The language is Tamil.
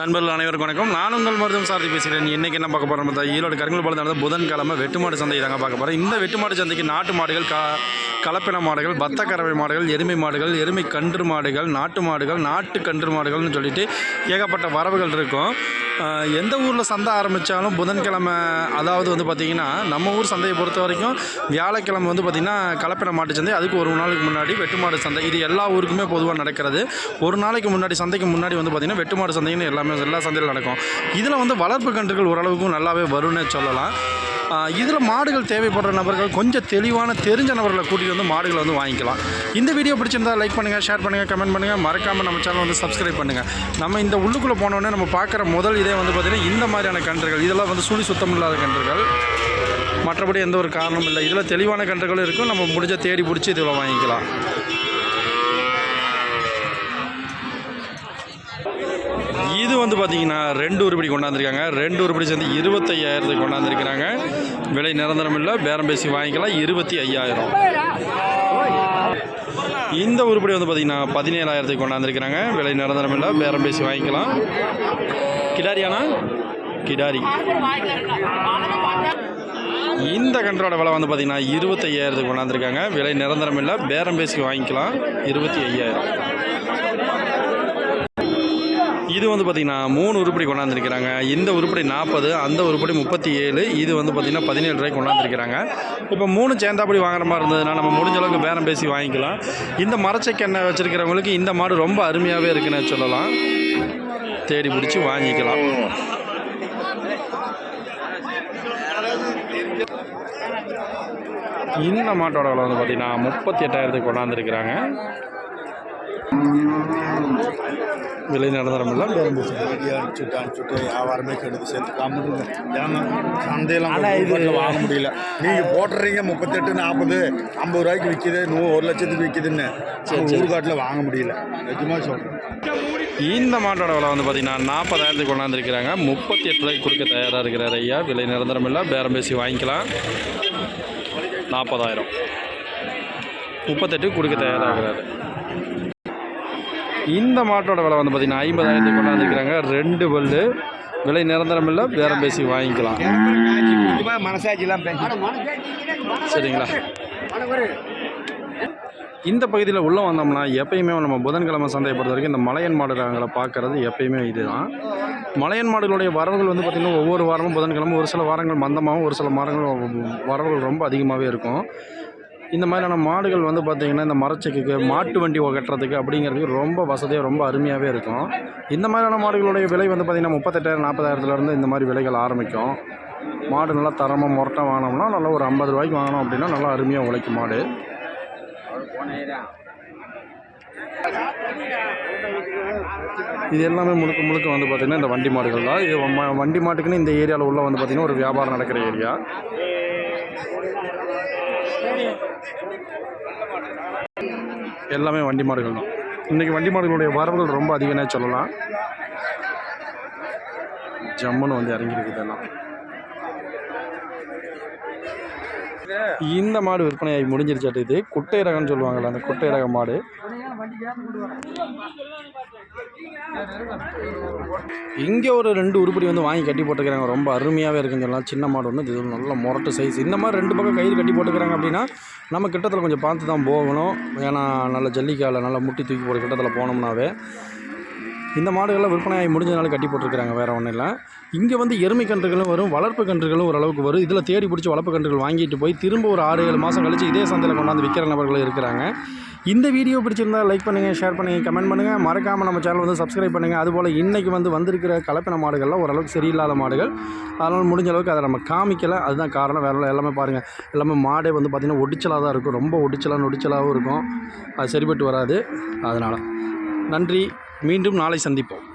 நண்பர்கள் அனைவருக்கும் வணக்கம். நான் உங்கள் மருதம் சார்ஜி பேசுகிறேன். இன்றைக்கி என்ன பார்க்க போகிறோம் பார்த்தா ஈரோடு கருங்கல் பாலத்தில் நடந்த புதன்கிழமை வெட்டுமாடு சந்தை தாங்க பார்க்க போகிறோம் இந்த வெட்டுமாடு சந்தைக்கு நாட்டு மாடுகள் கா கலப்பின மாடுகள் பத்த கறவை மாடுகள் எருமை மாடுகள் எருமை கன்று மாடுகள் நாட்டு மாடுகள் நாட்டு கன்று மாடுகள்னு சொல்லிட்டு ஏகப்பட்ட வரவுகள் இருக்கும். எந்த ஊரில் சந்தை ஆரம்பித்தாலும் புதன்கிழமை அதாவது வந்து பார்த்திங்கன்னா நம்ம ஊர் சந்தையை பொறுத்த வரைக்கும் வியாழக்கிழமை வந்து பார்த்திங்கன்னா கலப்பின மாட்டு சந்தை அதுக்கு ஒரு நாளுக்கு முன்னாடி வெட்டுமாடு சந்தை இது எல்லா ஊருக்குமே பொதுவாக நடக்கிறது. ஒரு நாளைக்கு முன்னாடி சந்தைக்கு முன்னாடி வந்து பார்த்திங்கன்னா வெட்டுமாடு சந்தைன்னு எல்லாமே எல்லா சந்தையில் நடக்கும். இதில் வந்து வளர்ப்பு கன்றுகள் ஓரளவுக்கு நல்லாவே வரும்னு சொல்லலாம். இதில் மாடுகள் தேவைப்படுற நபர்கள் கொஞ்சம் தெளிவான தெரிஞ்ச நபர்களை கூட்டிகிட்டு வந்து மாடுகளை வந்து வாங்கிக்கலாம். இந்த வீடியோ பிடிச்சிருந்தா லைக் பண்ணுங்கள் ஷேர் பண்ணுங்கள் கமெண்ட் பண்ணுங்கள் மறக்காமல் நம்ம சேனல் வந்து சப்ஸ்கிரைப் பண்ணுங்கள் நம்ம இந்த உள்ளுக்குள்ளே போனோடனே நம்ம பார்க்குற முதல் இதே வந்து பார்த்திங்கன்னா இந்த மாதிரியான கன்றுகள். இதெல்லாம் வந்து சுழி சுத்தம் இல்லாத கன்றுகள். மற்றபடி எந்த ஒரு காரணமும் இல்லை. இதில் தெளிவான கன்றுகளும் இருக்கும். நம்ம முடிஞ்ச தேடி பிடிச்சி இதில் வாங்கிக்கலாம். இது வந்து பார்த்தீங்கன்னா ரெண்டு உருப்படி கொண்டாந்துருக்காங்க. ரெண்டு உருப்படி சேர்ந்து இருபத்தையாயிரத்துக்கு கொண்டாந்துருக்கிறாங்க. விலை நிரந்தரம் இல்லை பேரம் பேசி வாங்கிக்கலாம். இருபத்தி ஐயாயிரம். இந்த உருப்படி வந்து பார்த்தீங்கன்னா பதினேழாயிரத்துக்கு கொண்டாந்துருக்கிறாங்க. விலை நிரந்தரம் இல்லை பேரம் பேசி வாங்கிக்கலாம். கிடாரியானா கிடாரி. இந்த கன்றோட விலை வந்து பார்த்தீங்கன்னா இருபத்தையாயிரத்துக்கு கொண்டாந்துருக்காங்க. விலை நிரந்தரம் இல்லை பேரம் பேசி வாங்கிக்கலாம். இருபத்தி ஐயாயிரம். இது வந்து பார்த்திங்கன்னா மூணு உருப்படி கொண்டாந்துருக்கிறாங்க. இந்த உருப்படி நாற்பது அந்த உருப்படி முப்பத்தி ஏழு இது வந்து பார்த்திங்கன்னா பதினேழு ரூபாய்க்கு கொண்டாந்துருக்கிறாங்க. இப்போ மூணு சேந்தாப்படி வாங்குற மாதிரி இருந்ததுன்னா நம்ம முடிஞ்ச அளவுக்கு பேரம் பேசி வாங்கிக்கலாம். இந்த மரச்சக்கெண்ணெய் வச்சுருக்கிறவங்களுக்கு இந்த மாடு ரொம்ப அருமையாகவே இருக்குன்னு சொல்லலாம். தேடி பிடிச்சி வாங்கிக்கலாம். இந்த மாட்டோட விலை வந்து பார்த்திங்கன்னா முப்பத்தி எட்டாயிரத்துக்கு கொண்டாந்துருக்கிறாங்க. விலை நடந்துடமில்ல பேரம் அடிச்சுட்டு அடிச்சுட்டு வியாபாரமே கெடுது சேர்த்து கம்முங்க ஏன்னா சந்தையெல்லாம் வாங்க முடியல. நீங்கள் போட்டுறீங்க முப்பத்தெட்டு நாற்பது ஐம்பது ரூபாய்க்கு விற்கிது நூ ஒரு லட்சத்துக்கு விற்கிதுன்னு ஊருக்காட்டில் வாங்க முடியல. நிஜமாக சொல்கிறேன் இந்த மாட்டோட விலை வந்து பார்த்தீங்கன்னா நாற்பதாயிரத்துக்கு கொண்டாந்துருக்கிறாங்க. முப்பத்தி எட்டு ரூபாய்க்கு கொடுக்க தயாராக இருக்கிறார் ஐயா. விலை நிரந்தரம் இல்லை. பேரம் பேசி வாங்கிக்கலாம். நாற்பதாயிரம் முப்பத்தெட்டு கொடுக்க தயாராக இருக்கிறாரு. இந்த மாட்டோட விலை வந்து பார்த்தீங்கன்னா ஐம்பதாயிரத்துக்கு கொண்டாந்துருக்கிறாங்க. ரெண்டு பல்லு. விலை நிரந்தரம் இல்லை. பேரம் பேசி வாங்கிக்கலாம். மனசாட்சிலாம் சரிங்களா? இந்த பகுதியில் உள்ளே வந்தோம்னா எப்பயுமே நம்ம புதன்கிழமை சந்தையை பொறுத்த வரைக்கும் இந்த மலையன் மாடுகளை பார்க்குறது எப்பயுமே இதுதான். மலையன் மாடுகளுடைய வரவுகள் வந்து பார்த்திங்கன்னா ஒவ்வொரு வாரமும் புதன்கிழமை ஒரு சில வாரங்கள் மந்தமாகவும் ஒரு சில வாரங்கள் வரவுகள் ரொம்ப அதிகமாகவே இருக்கும். இந்த மாதிரியான மாடுகள் வந்து பார்த்திங்கன்னா இந்த மரச்செக்குக்கு மாட்டு வண்டி கட்டுறதுக்கு அப்படிங்கிறதுக்கு ரொம்ப வசதியாக ரொம்ப அருமையாகவே இருக்கும். இந்த மாதிரியான மாடுகளுடைய விலை வந்து பார்த்திங்கன்னா முப்பத்தெட்டாயிரம் நாற்பதாயிரத்துலேருந்து இந்த மாதிரி விலைகள் ஆரம்பிக்கும். மாடு நல்லா தரமாக முரட்டை வாங்கினோம்னா நல்லா ஒரு ஐம்பது ரூபாய்க்கு வாங்கினோம் அப்படின்னா நல்லா அருமையாக உழைக்கும் மாடு. இது எல்லாமே முழுக்க முழுக்க வந்து பார்த்திங்கன்னா இந்த வண்டி மாடுகள் தான். இது வண்டி மாட்டுக்குன்னு இந்த ஏரியாவில் உள்ள வந்து பார்த்திங்கன்னா ஒரு வியாபாரம் நடக்கிற ஏரியா. எல்லாமே வண்டி மாடுகள் தான். இன்றைக்கி வண்டி மாடுகளுடைய வரவுகள் ரொம்ப அதிகம்னே சொல்லலாம். ஜம்முன்னு வந்து இறங்கியிருக்கு இதெல்லாம். இந்த மாடு விற்பனையாகி முடிஞ்சிருச்சாட்டு இது? குட்டை ரகம்னு சொல்லுவாங்கள்ல அந்த குட்டை ரக மாடு. இங்கே ஒரு ரெண்டு உருப்படி வந்து வாங்கி கட்டி போட்டுக்கிறாங்க. ரொம்ப அருமையாகவே இருக்குன்னு சொல்லலாம். சின்ன மாடு ஒன்று இது நல்ல முரட்டு சைஸ் இந்த மாதிரி ரெண்டு பக்கம் கயிறு கட்டி போட்டுக்கிறாங்க அப்படின்னா நம்ம கிட்டத்தில் கொஞ்சம் பார்த்து தான் போகணும். ஏன்னா நல்ல ஜல்லிக்காயில் நல்லா முட்டி தூக்கி போகிற கிட்டத்தில் போனோம்னாவே இந்த மாடுகள்லாம் விற்பனையாகி முடிஞ்சதுனால கட்டி போட்டிருக்கிறாங்க வேறு ஒன்றும் இல்லை. இங்கே வந்து எருமை கன்றுகளும் வரும் வளர்ப்பு கன்றுகளும் ஓரளவுக்கு வரும். இதில் தேடி பிடிச்சி வளர்ப்பு கன்றுகள் வாங்கிட்டு போய் திரும்ப ஒரு ஆறு ஏழு மாதம் கழிச்சு இதே சந்தையில் கொண்டாந்து விற்கிற நபர்களும் இருக்கிறாங்க. இந்த வீடியோ பிடிச்சிருந்தால் லைக் பண்ணுங்கள் ஷேர் பண்ணுங்கள் கமெண்ட் பண்ணுங்கள் மறக்காமல் நம்ம சேனல் வந்து சப்ஸ்கிரைப் பண்ணுங்கள் அதுபோல் இன்றைக்கி வந்து வந்திருக்கிற கலப்பின மாடுகள்லாம் ஓரளவுக்கு சரியில்லாத மாடுகள். அதனால் முடிஞ்ச அளவுக்கு அதை நம்ம காமிக்கலை. அதுதான் காரணம். வேறு எல்லாமே பாருங்கள் எல்லாமே மாடே வந்து பார்த்திங்கன்னா ஒடிச்சலாக தான் இருக்கும். ரொம்ப ஒடிச்சலாக நொடிச்சலாகவும் இருக்கும். அது சரிப்பட்டு வராது. அதனால் நன்றி. மீண்டும் நாளை சந்திப்போம்.